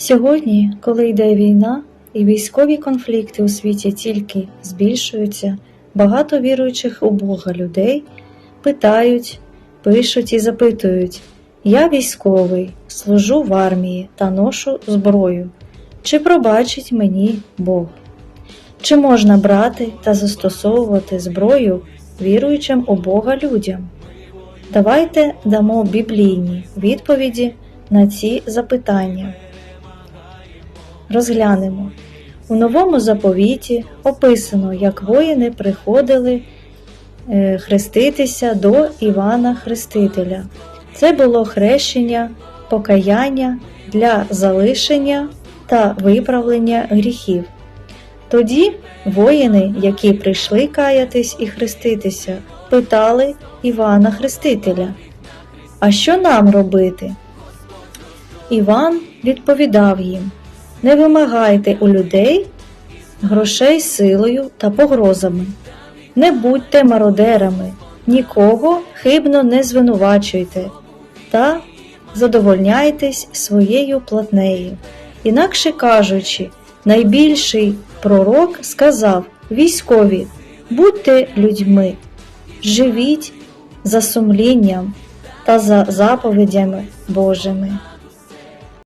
Сьогодні, коли йде війна і військові конфлікти у світі тільки збільшуються, багато віруючих у Бога людей питають, пишуть і запитують: Я військовий, служу в армії та ношу зброю. Чи пробачить мені Бог? Чи можна брати та застосовувати зброю віруючим у Бога людям? Давайте дамо біблійні відповіді на ці запитання. Розглянемо. У новому заповіті описано, як воїни приходили е, хреститися до Івана Хрестителя. Це було хрещення, покаяння для залишення та виправлення гріхів. Тоді воїни, які прийшли каятись і хреститися, питали Івана Хрестителя, А що нам робити? Іван відповідав їм Не вимагайте у людей грошей силою та погрозами, не будьте мародерами, нікого хибно не звинувачуйте та задовольняйтесь своєю платнею. Інакше кажучи, найбільший пророк сказав військові, будьте людьми, живіть за сумлінням та за заповідями Божими.